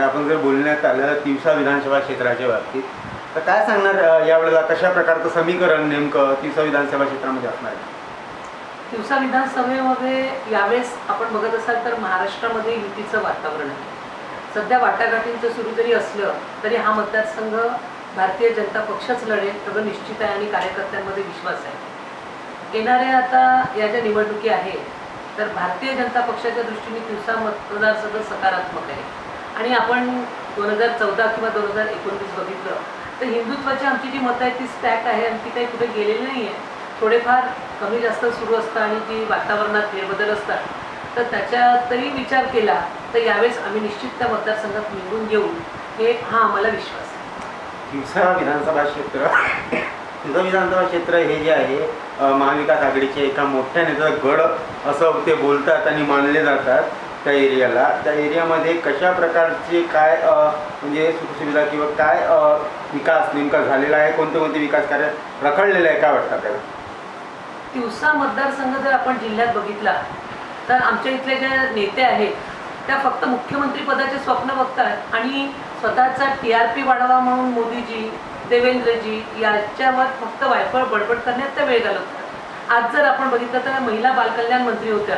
सांगा आपण जर बोलण्यात आलं तिवसा विधानसभा क्षेत्राच्या बाबतीत तर काय सांगणार यावेळेला कशा प्रकारचं समीकरण नेमकं तिवसा विधानसभा क्षेत्रामध्ये असणार आहे? दिवसा विधानसभेमध्ये यावेळेस आपण बघत असाल तर महाराष्ट्रामध्ये युतीचं वातावरण आहे. सध्या वाटाघाटींचं सुरू जरी असलं तरी हा मतदारसंघ भारतीय जनता पक्षच लढेल सगळं निश्चित आहे आणि कार्यकर्त्यांमध्ये विश्वास आहे. येणाऱ्या आता या ज्या निवडणुकी आहेत तर भारतीय जनता पक्षाच्या दृष्टीने दिवसा मतदारसंघ सकारात्मक आहे. आणि आपण दोन हजार चौदा किंवा दोन हजार एकोणवीस बघितलं तर हिंदुत्वाची आमची जी मतं आहेत ती स्टॅक आहे आणि ती काही कुठे गेलेली नाही आहे. थोडेफार कमी जास्त सुरू असतं आणि जी वातावरणात फेरबदल असतात. तर त्याच्यातही विचार केला तर यावेळेस आम्ही निश्चित त्या मतदारसंघात निवडून घेऊ हे हा आम्हाला विश्वास आहे. विधानसभा क्षेत्र तिवसा विधानसभा क्षेत्र हे जे आहे महाविकास आघाडीचे एका मोठ्या नेत्याचा गड असं ते बोलतात आणि मानले जातात त्या एरियाला. त्या एरियामध्ये कशा प्रकारचे काय म्हणजे सुखसुविधा किंवा काय विकास नेमका झालेला आहे? कोणते कोणते विकास कार्य रखडलेलं आहे? काय वाटतं आपल्याला? तिवसा मतदारसंघ जर आपण जिल्ह्यात बघितला तर आमच्या इथले जे नेते आहेत त्या फक्त मुख्यमंत्री पदाचे स्वप्न बघतात आणि स्वतःचा टी आर पी वाढावा म्हणून मोदीजी देवेंद्रजी याच्यावर फक्त वायफळ बडबड करण्यात त्या वेळ घालवतात. आज जर आपण बघितलं तर महिला बालकल्याण मंत्री होत्या.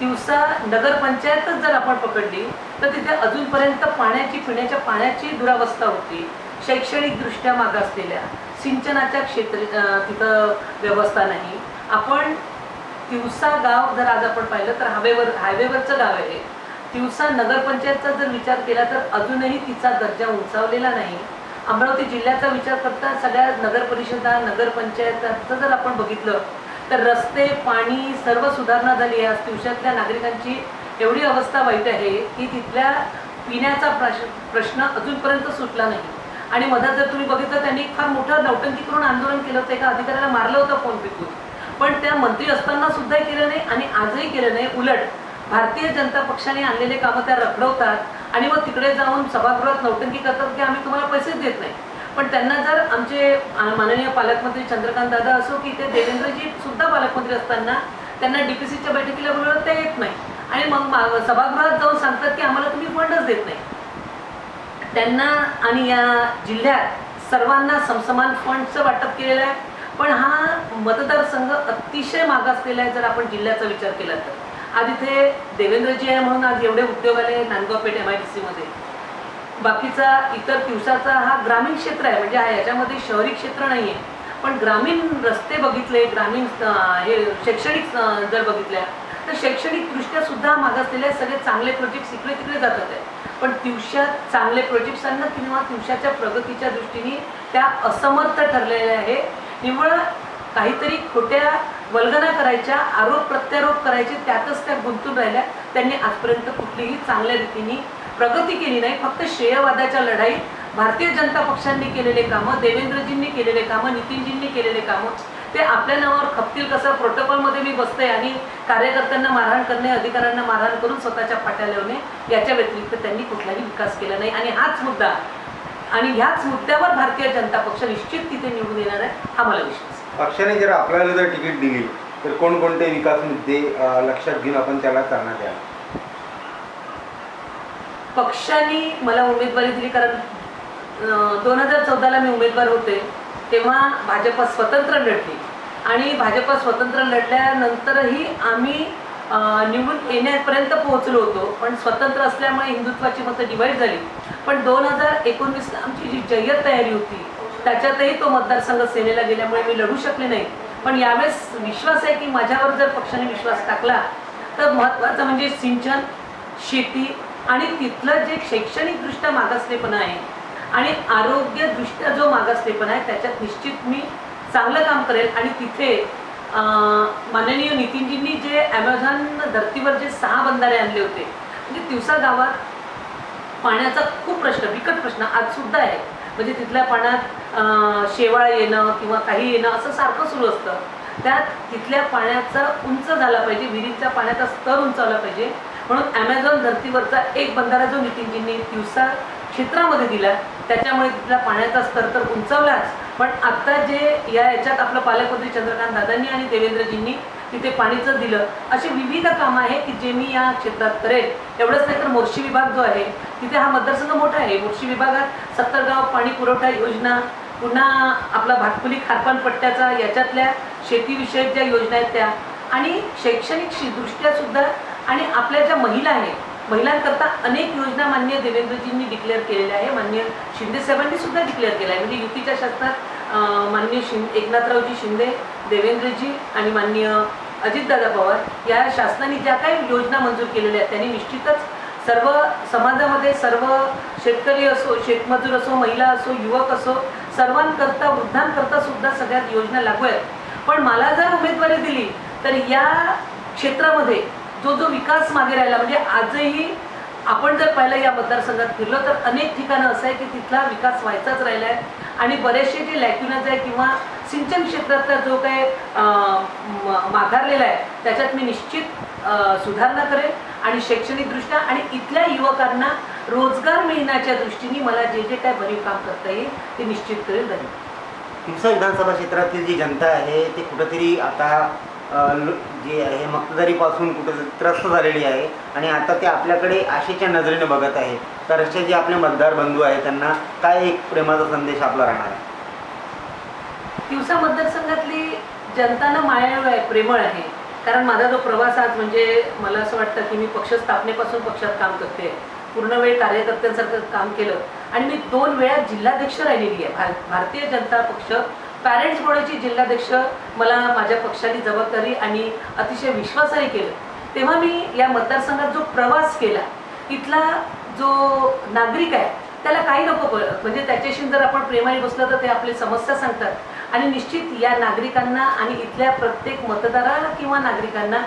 तिवसा नगरपंचायतच जर आपण पकडली तर तिथे अजूनपर्यंत पाण्याची पिण्याच्या पाण्याची दुरावस्था होती. शैक्षणिकदृष्ट्या मागासलेल्या सिंचनाच्या क्षेत्र तिथं व्यवस्था नाही. आपण तिवसा गाव जर आज आपण पाहिलं तर हायवेवर हायवेवरचं गाव आहे तिवसा नगरपंचायतचा जर विचार केला तर अजूनही तिचा दर्जा उंचावलेला नाही. अमरावती जिल्ह्याचा विचार करता सगळ्या नगर परिषदा नगरपंचायताचं जर आपण बघितलं तर रस्ते पाणी सर्व सुधारणा झाली आहे. आज तिवशातल्या नागरिकांची एवढी अवस्था वाईट आहे की तिथल्या पिण्याचा प्रश्न प्रश्न अजूनपर्यंत सुटला नाही. आणि मधात जर तुम्ही बघितलं त्यांनी फार मोठं नौटंकी करून आंदोलन केलं होतं. एका अधिकाऱ्याला मारलं होतं फोन पिकून पण त्या मंत्री असताना सुद्धा केलं नाही आणि आजही केलं नाही. उलट भारतीय जनता पक्षाने आणलेले कामं त्या रखडवतात आणि मग तिकडे जाऊन सभागृहात नौटंकी करतात की आम्ही तुम्हाला पैसेच देत नाही. पण त्यांना जर आमचे माननीय पालकमंत्री चंद्रकांत दादा असो की ते देवेंद्रजी सुद्धा पालकमंत्री असताना त्यांना डीपीसीच्या बैठकीला बोलवलं ते येत नाही. आणि मग सभागृहात जाऊन सांगतात की आम्हाला तुम्ही फंडच देत नाही. त्यांना आणि या जिल्ह्यात सर्वांना समसमान फंडचं वाटप केलेलं आहे. पण हा मतदारसंघ अतिशय मागासलेला आहे जर आपण जिल्ह्याचा विचार केला तर. आज इथे देवेंद्रजी आहे म्हणून आज एवढे उद्योग आले Nandgaon Peth M I D सीमध्ये बाकीचा इतर दिवसाचा हा ग्रामीण क्षेत्र आहे म्हणजे हा याच्यामध्ये शहरी क्षेत्र नाही आहे पण ग्रामीण रस्ते बघितले ग्रामीण हे शैक्षणिक जर बघितल्या तर शैक्षणिकदृष्ट्या सुद्धा मागासलेले सगळे चांगले प्रोजेक्ट्स इकडे तिकडे जातात आहे पण दिवसात चांगले प्रोजेक्ट्सांना किंवा दिवसाच्या प्रगतीच्या दृष्टीने त्या असमर्थ ठरलेल्या आहे. निव्वळ काहीतरी खोट्या वल्गना करायच्या आरोप प्रत्यारोप करायचे त्यातच त्या गुंतून राहिल्या. त्यांनी आजपर्यंत कुठलीही चांगल्या रीतीने प्रगती केली नाही. फक्त श्रेयवादाच्या लढाईत भारतीय जनता पक्षांनी केलेले कामं देवेंद्रजींनी केलेले कामं नितीनजींनी केलेले कामं ते आपल्या नावावर खपतील कसं? प्रोटोकॉलमध्ये मी बसते आणि कार्यकर्त्यांना मारहाण करणे अधिकाऱ्यांना मारहाण करून स्वतःच्या पाट्या लावणे याच्या व्यतिरिक्त त्यांनी कुठलाही विकास केला नाही. आणि हाच मुद्दा आणि ह्याच मुद्द्यावर भारतीय जनता पक्ष निश्चित तिथे निवडून येणार आहे हा मला विश्वास आहे. पक्षाने जर आपल्याला जर तिकीट दिली तर कोणकोणते विकास मुद्दे लक्षात घेऊन आपण त्याला चालना द्याल पक्षाने मला उमेदवारी दिली कारण दोन हजार चौदाला मी उमेदवार होते तेव्हा भाजप स्वतंत्र लढली आणि भाजप स्वतंत्र लढल्यानंतरही आम्ही निवडून येण्यापर्यंत पोहोचलो होतो पण स्वतंत्र असल्यामुळे हिंदुत्वाची मतं डिवाईड झाली. पण दोन हजार एकोणवीसला आमची जी जय्यत तयारी होती त्याच्यातही तो मतदारसंघ सेनेला गेल्यामुळे मी लढू शकले नाही. पण यावेळेस विश्वास आहे की माझ्यावर जर पक्षाने विश्वास टाकला तर महत्त्वाचं म्हणजे सिंचन शेती आणि तिथलं जे शैक्षणिकदृष्ट्या मागासलेपणा आहे आणि आरोग्यदृष्ट्या जो मागासलेपणा आहे त्याच्यात निश्चित मी चांगलं काम करेल आणि तिथे माननीय नितीनजींनी जे ॲमेझॉन धर्तीवर जे सहा बंधारे आणले होते म्हणजे तिवसा गावात पाण्याचा खूप प्रश्न बिकट प्रश्न आज सुद्धा आहे. म्हणजे तिथल्या पाण्यात शेवाळ येणं किंवा काही येणं असं सारखं सुरू असतं. त्यात तिथल्या पाण्याचा उंच झाला पाहिजे विहिरीच्या पाण्याचा स्तर उंचावला पाहिजे. म्हणून ॲमेझॉन धर्तीवरचा एक बंधारा जो नितीनजींनी दिवसा क्षेत्रामध्ये दिला त्याच्यामुळे तिथला पाण्याचा स्तर तर उंचावलाच. पण आत्ता जे या याच्यात आपलं पालकमंत्री चंद्रकांत दादांनी आणि देवेंद्रजींनी तिथे पाणीचं दिलं अशी विविध कामं आहे की जे मी या क्षेत्रात करेल. एवढंच नाही तर मोर्शी विभाग जो आहे तिथे हा मतदारसंघ मोठा आहे. मोर्शी विभागात सत्तर गाव पाणी पुरवठा योजना पुन्हा आपला भातकुली खारपान पट्ट्याचा याच्यातल्या शेतीविषयक ज्या योजना आहेत त्या आणि शैक्षणिक दृष्ट्यासुद्धा आणि आपल्या ज्या महिला आहेत महिलांकरता अनेक योजना मान्य देवेंद्रजींनी डिक्लेअर केलेल्या आहे. मान्य शिंदे साहेबांनी सुद्धा डिक्लेअर केल्या आहे. म्हणजे युतीच्या शासनात मान्य माननीय शिं एकनाथरावजी शिंदे देवेंद्रजी आणि माननीय अजितदादा पवार या शासनाने ज्या काही योजना मंजूर केलेल्या आहेत त्यांनी निश्चितच सर्व समाजामध्ये सर्व शेतकरी असो शेतमजूर असो महिला असो युवक असो सर्वांकरता वृद्धांकरता सुद्धा सगळ्यात योजना लागू आहेत. पण मला जर उमेदवारी दिली तर या क्षेत्रामध्ये जो जो विकास मागे राहिला म्हणजे आजही आपण जर पाहिलं या मतदारसंघात फिरलो तर अनेक ठिकाणं असं आहे की तिथला विकास व्हायचाच राहिला आहे आणि बरेचसे जे लॅक्युनज आहे किंवा सिंचन क्षेत्रातला जो काही माघारलेला आहे त्याच्यात मी निश्चित सुधारणा करेन. आणि शैक्षणिकदृष्ट्या आणि इथल्या युवकांना रोजगार मिळण्याच्या दृष्टीने मला जे जे काय भरीव काम करता येईल ते निश्चित करेल धन्यवाद. तिवसा विधानसभा क्षेत्रातील जी जनता आहे ती कुठंतरी आता जे आहे मक्तदारीपासून कुठं त्रस्त झालेली आहे आणि आता ते आपल्याकडे आशेच्या नजरेने बघत आहे. तर असे जे आपले मतदार बंधू आहेत त्यांना काय एक प्रेमाचा संदेश आपला राहणार आहे? तिवसा मतदारसंघातली जनतानं मायाळ आहे प्रेमळ आहे. कारण माझा जो प्रवास आज म्हणजे मला असं वाटतं की मी पक्ष स्थापनेपासून पक्षात काम करते. पूर्ण वेळ कार्यकर्त्यांसारखं काम केलं. आणि मी दोन वेळा जिल्हाध्यक्ष राहिलेली आहे. भार भारतीय जनता पक्ष पॅरेंट्स बोर्डाची जिल्हाध्यक्ष मला माझ्या पक्षाने जबाबदारी आणि अतिशय विश्वासाने केलं. तेव्हा मी या मतदारसंघात जो प्रवास केला इथला जो नागरिक आहे त्याला काही नको म्हणजे त्याच्याशी जर आपण प्रेमाने बसलं तर ते आपली समस्या सांगतात. आणि निश्चित या नागरिकांना आणि इथल्या प्रत्येक मतदाराला किंवा नागरिकांना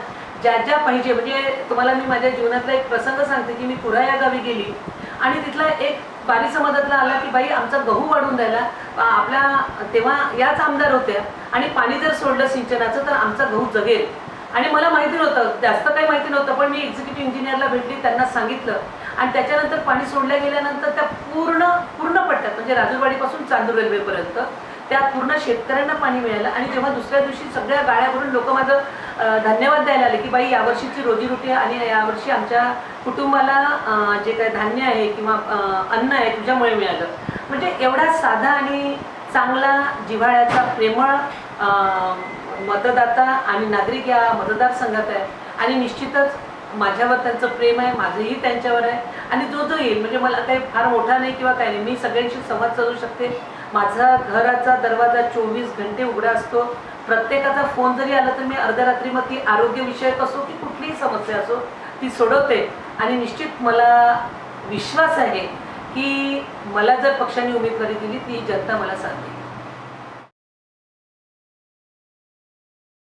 ज्या ज्या पाहिजे म्हणजे तुम्हाला मी माझ्या जीवनातला एक प्रसंग सांगते की मी कुऱ्हा या गावी गेली आणि तिथला एक बारी समाजातला आला की बाई आमचा गहू वाढून द्यायला आपल्या तेव्हा याच आमदार होत्या. आणि पाणी जर सोडलं सिंचनाचं तर आमचा गहू जगेल. आणि मला माहिती नव्हतं जास्त काही माहिती नव्हतं पण मी एक्झिक्युटिव्ह इंजिनियरला भेटली त्यांना सांगितलं. आणि त्याच्यानंतर पाणी सोडल्या गेल्यानंतर त्या पूर्ण पूर्ण पट्ट्यात म्हणजे राजूरवाडीपासून चांदूर रेल्वेपर्यंत त्या पूर्ण शेतकऱ्यांना पाणी मिळालं. आणि जेव्हा दुसऱ्या दिवशी सगळ्या गाळ्या भरून लोक माझं धन्यवाद द्यायला आले की बाई यावर्षीची रोजीरोटी आणि यावर्षी आमच्या कुटुंबाला जे काही धान्य आहे किंवा अन्न आहे तुझ्यामुळे मिळालं. म्हणजे एवढा साधा आणि चांगला जिव्हाळ्याचा प्रेमळ मतदाता आणि नागरिक या मतदारसंघात आहे. आणि निश्चितच माझ्यावर त्यांचं प्रेम आहे माझंही त्यांच्यावर आहे. आणि जो जो येईल म्हणजे मला काही फार मोठा नाही किंवा काही नाही मी सगळ्यांशी संवाद साधू शकते. माझा घराचा दरवाजा चोवीस घंटे उघडा असतो. प्रत्येकाचा फोन जरी आला तर मी अर्ध्या रात्रीमध्ये आरोग्यविषयक असो की कुठलीही समस्या असो ती सोडवते. आणि निश्चित मला विश्वास आहे की मला जर पक्षाने उमेदवारी दिली ती जनता मला सांगते